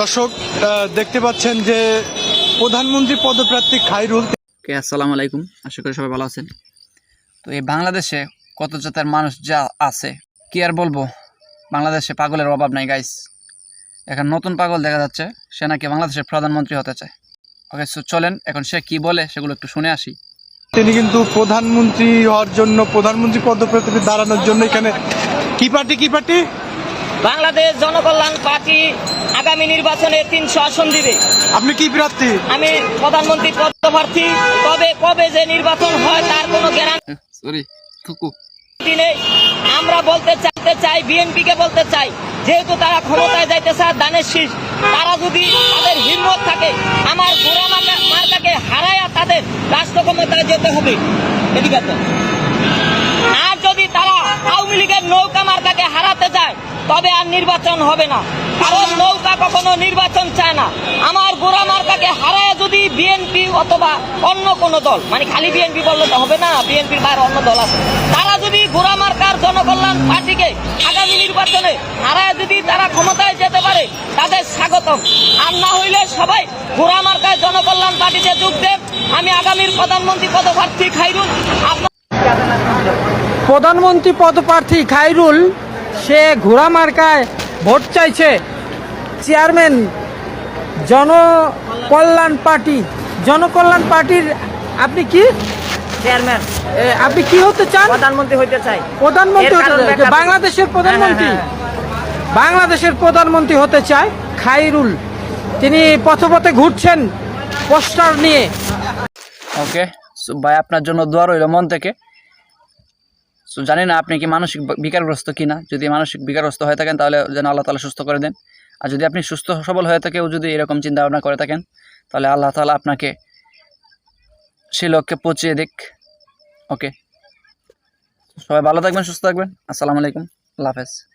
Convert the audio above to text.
দর্শক দেখতে পাচ্ছেন যে প্রধানমন্ত্রী পদপ্রার্থী খাইরুল ওকে আসসালামু আলাইকুম। আশা করি সবাই ভালো আছেন। তো এই বাংলাদেশে কত জাতের মানুষ যা আছে কি আর বলব? বাংলাদেশে পাগলের অভাব নাই গাইস এখন নতুন পাগল দেখা যাচ্ছে সে নাকি বাংলাদেশের প্রধানমন্ত্রী হতে চায়। ওকে সো চলেন এখন সে কি বলে সেগুলো একটু শুনে আসি। তিনি কিন্তু প্রধানমন্ত্রী হওয়ার জন্য প্রধানমন্ত্রী পদপ্রার্থী দাঁড়ানোর জন্য এখানে কি পার্টি কি পার্টি? বাংলাদেশ জনকল্যাণ পার্টি আগামী নির্বাচনে তিনশো আসন দিবে। আপনি কি প্রার্থী? আমি প্রধানমন্ত্রী পদপ্রার্থী। তবে কবে যে নির্বাচন হয় তার কোনো গ্যারান্টি নেই। আমরা বলতে চাইতে চাই বিএনপি কে বলতে চাই যেহেতু তারা ক্ষমতায় যাইতে চায় দানের শীষ তারা যদি তাদের হিম্মত থাকে আমার গোড়া মার্কাকে হারায়া তাদের রাষ্ট্র ক্ষমতায় যেতে হবে। এদিকে আর তবে আর নির্বাচন হবে না। কারণ নৌকা কখনো নির্বাচন চায় না। আমার গোড়া মার্কাকে হারায় যদি বিএনপি অথবা অন্য কোন দল মানে খালি বিএনপি বললে তো হবে না বিএনপির বাইরে অন্য দল আছে, তারা যদি গোড়া মার্কার জনকল্যাণ পার্টিকে আগামী নির্বাচনে হারায় যদি তারা ক্ষমতায় যেতে পারে, তাদের স্বাগতম। আর না হইলে সবাই গোড়া মার্কায় জনকল্যাণ পার্টিতে যোগ দেন। আমি আগামীর প্রধানমন্ত্রী পদপ্রার্থী খাইরুল প্রধানমন্ত্রী পদপ্রার্থী খাইরুল সে ঘোড়া মার্কায় ভোট চাইছে চেয়ারম্যান জনকল্যাণ পার্টি। জনকল্যাণ পার্টির আপনি কি? চেয়ারম্যান। আপনি কি হতে চান? প্রধানমন্ত্রী হইতে চাই। প্রধানমন্ত্রী হতে বাংলাদেশের প্রধানমন্ত্রী। হ্যাঁ, হ্যাঁ, বাংলাদেশের প্রধানমন্ত্রী হতে চায় খাইরুল। তিনি পথে পথে ঘুরছেন পোস্টার নিয়ে। ওকে ভাই আপনার জন্য দোয়া রইল মন থেকে। সো জানি না আপনি কি মানসিক বিকারগ্রস্ত কিনা। যদি মানসিক বিকারগ্রস্ত হয়ে থাকেন, তাহলে যেন আল্লাহ তালা সুস্থ করে দেন। আর যদি আপনি সুস্থ সবল হয়ে থাকেও যদি এরকম চিন্তা ভাবনা করে থাকেন, তাহলে আল্লাহ তালা আপনাকে সেই লক্ষ্যে পৌঁছিয়ে দিক। ওকে সবাই ভালো থাকবেন, সুস্থ থাকবেন। আসসালামু আলাইকুম। আল্লাহ হাফেজ।